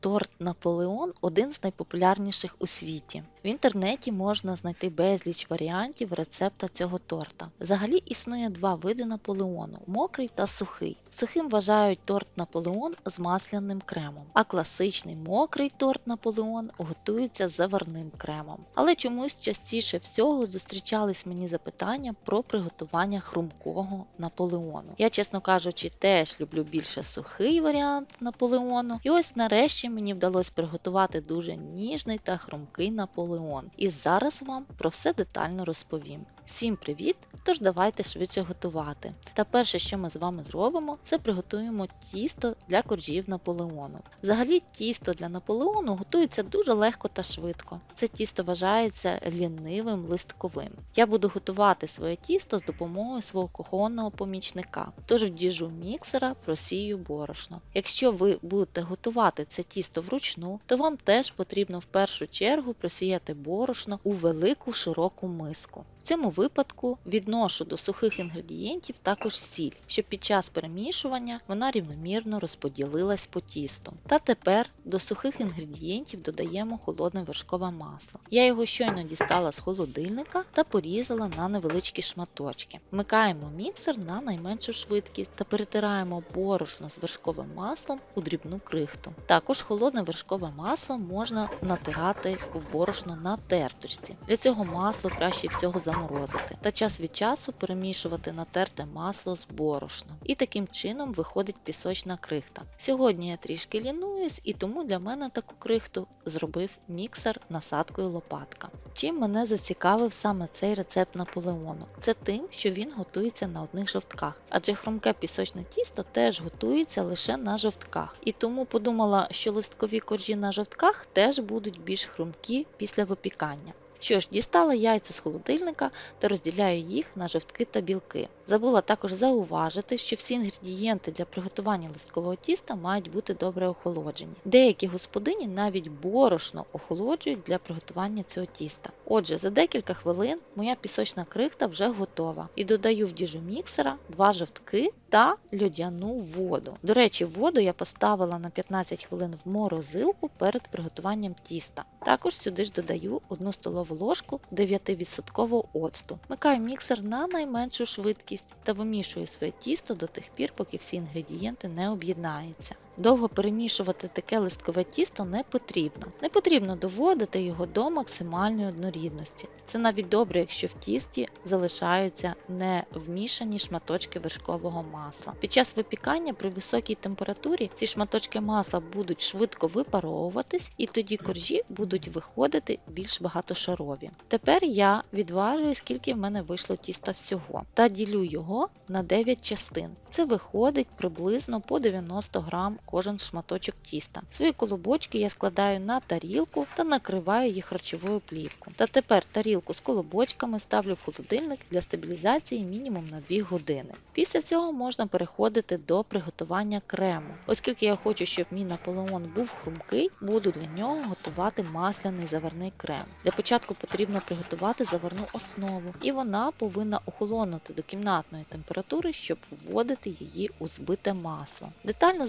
Торт Наполеон один з найпопулярніших у світі. В інтернеті можна знайти безліч варіантів рецепта цього торта. Взагалі існує два види Наполеону мокрий та сухий. Сухим вважають торт Наполеон з масляним кремом, а класичний мокрий торт Наполеон готується з заварним кремом. Але чомусь частіше всього зустрічались мені запитання про приготування хрумкого Наполеону. Я, чесно кажучи, теж люблю більше сухий варіант Наполеону. І ось нарешті мені вдалося приготувати дуже ніжний та хрумкий Наполеон. І зараз вам про все детально розповім. Всім привіт! Тож давайте швидше готувати. Та перше, що ми з вами зробимо, це приготуємо тісто для коржів Наполеону. Взагалі, тісто для Наполеону готується дуже легко та швидко. Це тісто вважається лінивим листковим. Я буду готувати своє тісто з допомогою свого кухонного помічника. Тож в діжу міксера просію борошно. Якщо ви будете готувати це тісто вручну, то вам теж потрібно в першу чергу просіяти борошно у велику широку миску. Цьому випадку відношу до сухих інгредієнтів також сіль, щоб під час перемішування вона рівномірно розподілилась по тісту. Та тепер до сухих інгредієнтів додаємо холодне вершкове масло. Я його щойно дістала з холодильника та порізала на невеличкі шматочки. Вмикаємо міксер на найменшу швидкість та перетираємо борошно з вершковим маслом у дрібну крихту. Також холодне вершкове масло можна натирати в борошно на терточці. Для цього масло краще всього заморозити та час від часу перемішувати натерте масло з борошном. І таким чином виходить пісочна крихта. Сьогодні я трішки лінуюсь і тому для мене таку крихту зробив міксер насадкою лопатка. Чим мене зацікавив саме цей рецепт Наполеону? Це тим, що він готується на одних жовтках, адже хрумке пісочне тісто теж готується лише на жовтках. І тому подумала, що листкові коржі на жовтках теж будуть більш хрумкі після випікання. Що ж, дістала яйця з холодильника та розділяю їх на жовтки та білки. Забула також зауважити, що всі інгредієнти для приготування листкового тіста мають бути добре охолоджені. Деякі господині навіть борошно охолоджують для приготування цього тіста. Отже, за декілька хвилин моя пісочна крихта вже готова і додаю в діжу міксера два жовтки та льодяну воду. До речі, воду я поставила на 15 хвилин в морозилку перед приготуванням тіста. Також сюди ж додаю 1 столову ложку 9% оцту. Микаю міксер на найменшу швидкість та вимішую своє тісто до тих пір, поки всі інгредієнти не об'єднаються. Довго перемішувати таке листкове тісто не потрібно. Не потрібно доводити його до максимальної однорідності. Це навіть добре, якщо в тісті залишаються не вмішані шматочки вершкового масла. Під час випікання при високій температурі ці шматочки масла будуть швидко випаровуватись, і тоді коржі будуть виходити більш багатошарові. Тепер я відважую, скільки в мене вийшло тіста всього, та ділю його на 9 частин. Це виходить приблизно по 90 грам кожен шматочок тіста. Свої колобочки я складаю на тарілку та накриваю їх харчовою плівкою. Та тепер тарілку з колобочками ставлю в холодильник для стабілізації мінімум на 2 години. Після цього можна переходити до приготування крему. Оскільки я хочу, щоб мій наполеон був хрумкий, буду для нього готувати масляний заварний крем. Для початку потрібно приготувати заварну основу, і вона повинна охолонути до кімнатної температури, щоб вводити її у збите масло. Детально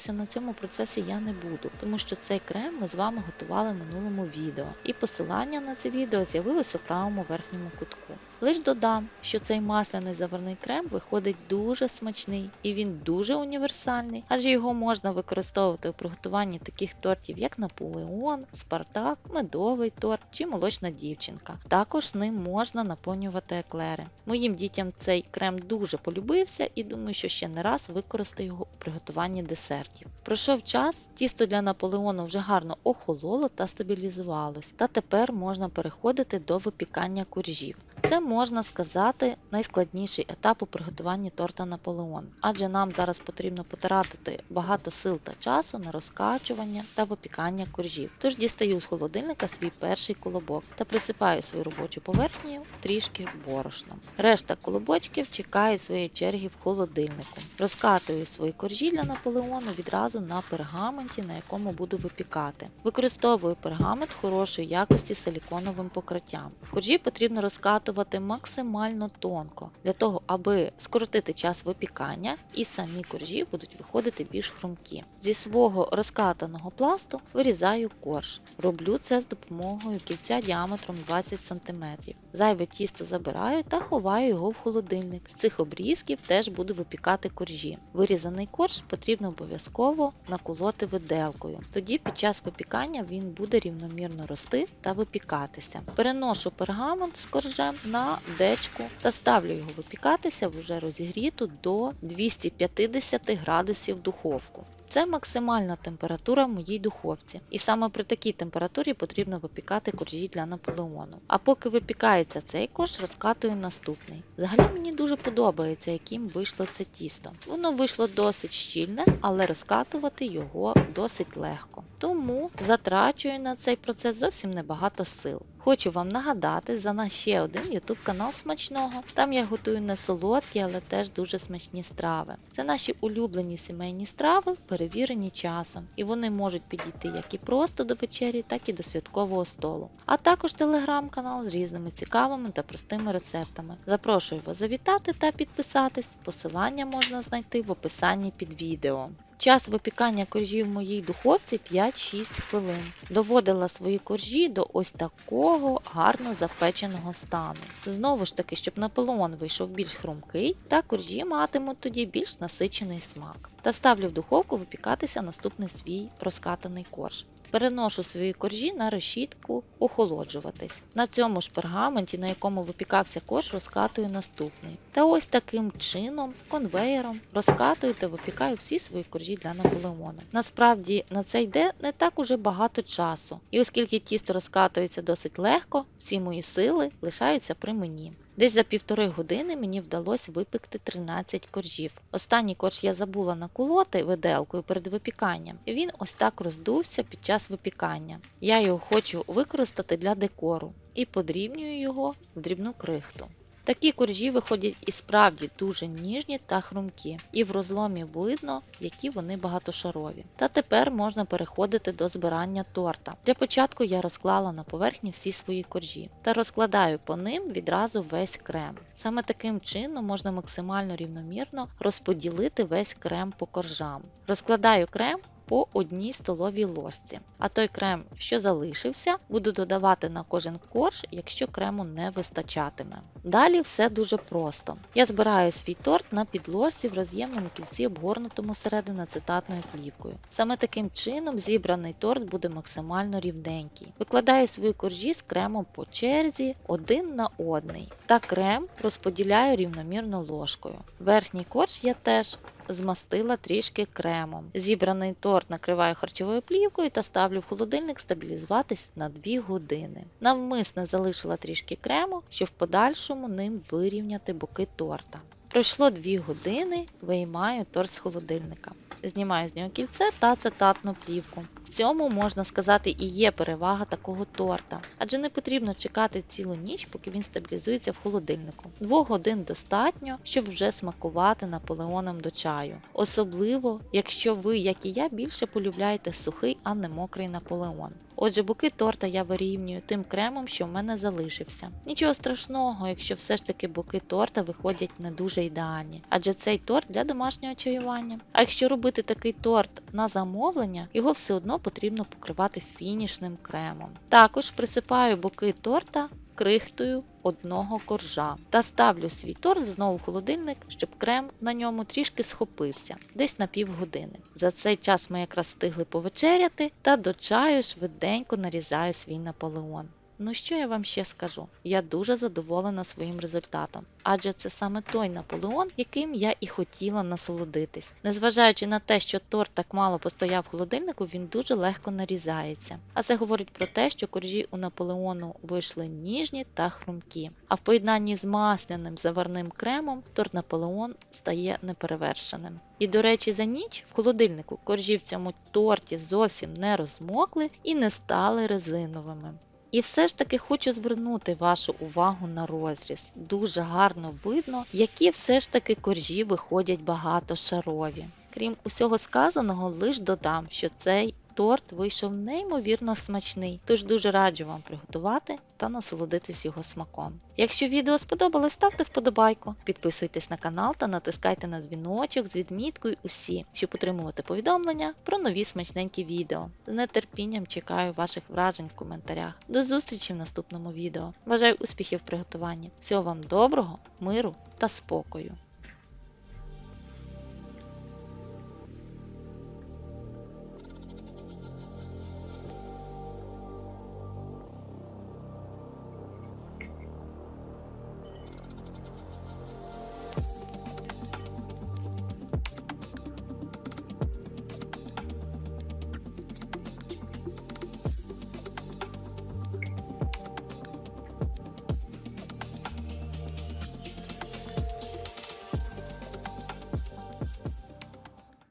зупинятися на цьому процесі я не буду, тому що цей крем ми з вами готували в минулому відео, і посилання на це відео з'явилось у правому верхньому кутку. Лиш додам, що цей масляний заварний крем виходить дуже смачний і він дуже універсальний, адже його можна використовувати у приготуванні таких тортів, як Наполеон, Спартак, медовий торт чи молочна дівчинка. Також ним можна наповнювати еклери. Моїм дітям цей крем дуже полюбився і думаю, що ще не раз використаю його у приготуванні десертів. Пройшов час, тісто для Наполеону вже гарно охололо та стабілізувалось, та тепер можна переходити до випікання коржів. Це можна сказати найскладніший етап у приготуванні торта Наполеон, адже нам зараз потрібно потратити багато сил та часу на розкачування та випікання коржів. Тож дістаю з холодильника свій перший колобок та присипаю свою робочу поверхню трішки борошном. Решта колобочків чекають своєї черги в холодильнику. Розкатую свої коржі для Наполеону відразу на пергаменті, на якому буду випікати. Використовую пергамент хорошої якості силіконовим покриттям. Коржі потрібно розкатувати максимально тонко, для того, аби скоротити час випікання і самі коржі будуть виходити більш хрумкі. Зі свого розкатаного пласту вирізаю корж. Роблю це з допомогою кільця діаметром 20 см. Зайве тісто забираю та ховаю його в холодильник. З цих обрізків теж буду випікати коржі. Вирізаний корж потрібно обов'язково наколоти виделкою. Тоді під час випікання він буде рівномірно рости та випікатися. Переношу пергамент з коржем на дечку та ставлю його випікатися в уже розігріту до 250 градусів духовку. Це максимальна температура в моїй духовці, і саме при такій температурі потрібно випікати коржі для наполеону. А поки випікається цей корж, розкатую наступний. Взагалі мені дуже подобається, яким вийшло це тісто. Воно вийшло досить щільне, але розкатувати його досить легко. Тому затрачую на цей процес зовсім небагато сил. Хочу вам нагадати за наш ще один YouTube канал смачного. Там я готую не солодкі, але теж дуже смачні страви. Це наші улюблені сімейні страви, перевірені часом, і вони можуть підійти як і просто до вечері, так і до святкового столу. А також телеграм-канал з різними цікавими та простими рецептами. Запрошую вас завітати та підписатись. Посилання можна знайти в описанні під відео. Час випікання коржів в моїй духовці 5-6 хвилин. Доводила свої коржі до ось такого гарно запеченого стану. Знову ж таки, щоб наполеон вийшов більш хрумкий, та коржі матимуть тоді більш насичений смак. Та ставлю в духовку випікатися наступний свій розкатаний корж. Переношу свої коржі на решітку охолоджуватись. На цьому ж пергаменті, на якому випікався корж, розкатую наступний. Та ось таким чином, конвеєром, розкатую та випікаю всі свої коржі для наполеону. Насправді на це йде не так уже багато часу, і оскільки тісто розкатується досить легко, всі мої сили лишаються при мені. Десь за півтори години мені вдалося випекти 13 коржів. Останній корж я забула наколоти виделкою перед випіканням, він ось так роздувся під час випікання. Я його хочу використати для декору і подрібнюю його в дрібну крихту. Такі коржі виходять і справді дуже ніжні та хрумкі, і в розломі видно, які вони багатошарові. Та тепер можна переходити до збирання торта. Для початку я розклала на поверхні всі свої коржі та розкладаю по ним відразу весь крем. Саме таким чином можна максимально рівномірно розподілити весь крем по коржам. Розкладаю крем по одній столовій ложці. А той крем, що залишився, буду додавати на кожен корж, якщо крему не вистачатиме. Далі все дуже просто. Я збираю свій торт на підложці в роз'ємному кільці, обгорнутому середини цитатною плівкою. Саме таким чином зібраний торт буде максимально рівненький. Викладаю свої коржі з кремом по черзі один на одний. Та крем розподіляю рівномірно ложкою. Верхній корж я теж змастила трішки кремом. Зібраний торт накриваю харчовою плівкою та ставлю в холодильник стабілізуватись на 2 години. Навмисне залишила трішки крему, щоб в подальшому ним вирівняти боки торта. Пройшло 2 години, виймаю торт з холодильника. Знімаю з нього кільце та цитатну плівку. В цьому можна сказати і є перевага такого торта, адже не потрібно чекати цілу ніч, поки він стабілізується в холодильнику. Двох годин достатньо, щоб вже смакувати наполеоном до чаю. Особливо, якщо ви, як і я, більше полюбляєте сухий, а не мокрий наполеон. Отже, боки торта я вирівнюю тим кремом, що в мене залишився. Нічого страшного, якщо все ж таки боки торта виходять не дуже ідеальні, адже цей торт для домашнього чаювання. А якщо робити такий торт на замовлення, його все одно потрібно покривати фінішним кремом. Також присипаю боки торта крихтою одного коржа та ставлю свій торт знову в холодильник, щоб крем на ньому трішки схопився, десь на півгодини. За цей час ми якраз встигли повечеряти та до чаю швиденько нарізаю свій наполеон. Ну що я вам ще скажу? Я дуже задоволена своїм результатом, адже це саме той Наполеон, яким я і хотіла насолодитись. Незважаючи на те, що торт так мало постояв в холодильнику, він дуже легко нарізається. А це говорить про те, що коржі у Наполеону вийшли ніжні та хрумкі. А в поєднанні з масляним заварним кремом торт Наполеон стає неперевершеним. І, до речі, за ніч в холодильнику коржі в цьому торті зовсім не розмокли і не стали резиновими. І все ж таки хочу звернути вашу увагу на розріз. Дуже гарно видно, які все ж таки коржі виходять багатошарові. Крім усього сказаного, лиш додам, що цей торт вийшов неймовірно смачний, тож дуже раджу вам приготувати та насолодитись його смаком. Якщо відео сподобалось, ставте вподобайку, підписуйтесь на канал та натискайте на дзвіночок з відміткою усі, щоб отримувати повідомлення про нові смачненькі відео. З нетерпінням чекаю ваших вражень в коментарях. До зустрічі в наступному відео. Бажаю успіхів в приготуванні. Всього вам доброго, миру та спокою.